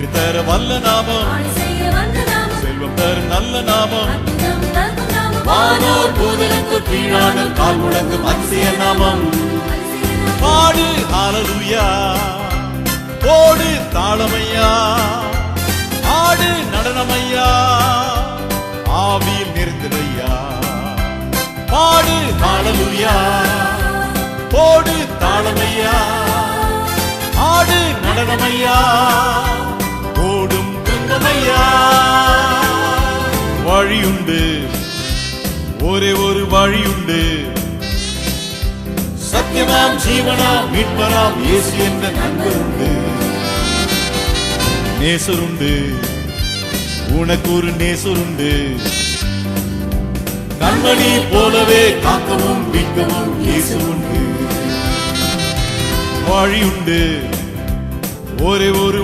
வெற்றி தர வல்ல நாமம். செல்வம் தரும் நல்ல நாமம். வானோர் பூதலுக்கு கீழானல் கால் முழங்கும் அதிசய நாமம். பாடு ஹalleluya. போடு தாளமையா. ஆடு நடனமையா. ஆவியில் நிறைந்திரையா பாடு ஹalleluya. போடு தாளமையா. ஆடு நடனமையா. வழியுண்டு. ஒரே ஒரு வழியுண்டு. சத்தியமாம் ஜீவனாம் மீட்பராம் இயேசு என்ற நண்பர் உண்டு நேசருண்டு. உனக்கு ஒரு நேசருண்டு. கண்மணி போலவே காக்கவும் மீட்கவும் இயேசு உண்டு வழியுண்டு. ஒரே ஒரு